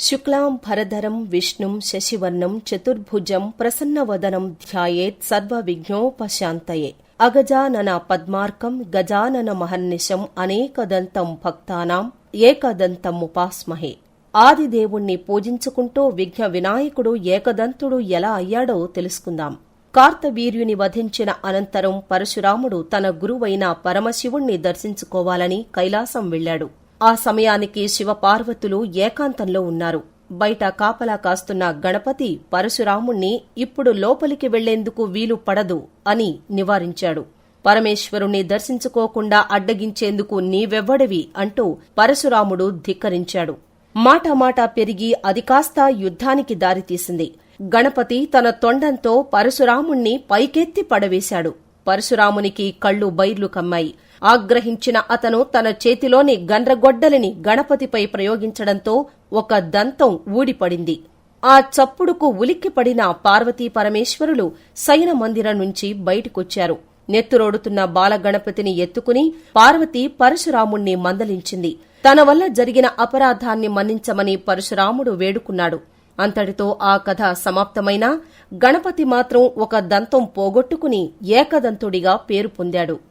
శుక్లాం భరధరం విష్ణుం శశివర్ణం చతుర్భుజం ప్రసన్నవదనం ధ్యాయేత్ సర్వవిఘ్నోపశాంతయే. అగజానన పద్మార్కం గజానన మహర్నిశం అనేకదంతం భక్తానాం ఏకదంతం ఉపాస్మహే ఆదిదేవుణ్ణి పూజించుకుంటూ విఘ్న వినాయకుడు ఏకదంతుడు ఎలా అయ్యాడో తెలుసుకుందాం. కార్తవీర్యుని వధించిన అనంతరం పరశురాముడు తన గురువైన పరమశివుణ్ణి దర్శించుకోవాలని కైలాసం వెళ్ళాడు ఆ సమయానికి శివపార్వతులు ఏకాంతంలో ఉన్నారు. బయట కాపలా కాస్తున్న గణపతి పరశురాముణ్ణి ఇప్పుడు లోపలికి వెళ్ళేందుకు వీలు పడదు అని నివారించాడు. పరమేశ్వరుణ్ణి దర్శించుకోకుండా అడ్డగించేందుకు నీవెవ్వడివి అంటూ పరశురాముడు ధిక్కరించాడు. మాటామాటా పెరిగి అది కాస్త యుద్ధానికి దారితీసింది. గణపతి తన తొండంతో పరశురాముణ్ణి పైకెత్తి పడవేశాడు. పరశురామునికి కళ్ళు బైర్లు కమ్మాయి. ఆగ్రహించిన అతను తన చేతిలోని గండ్రగొడ్డలిని గణపతిపై ప్రయోగించడంతో ఒక దంతం ఊడిపడింది. ఆ చప్పుడుకు ఉలిక్కిపడిన పార్వతీ పరమేశ్వరులు శయన మందిరం నుంచి బయటకొచ్చారు. నెత్తురోడుతున్న బాలగణపతిని ఎత్తుకుని పార్వతి పరశురాముణ్ణి మందలించింది. తన వల్ల జరిగిన అపరాధాన్ని మన్నించమని పరశురాముడు వేడుకున్నాడు. అంతటితో ఆ కథ సమాప్తమైనా గణపతి మాత్రం ఒక దంతం పోగొట్టుకుని ఏకదంతుడిగా పేరు పొందాడు.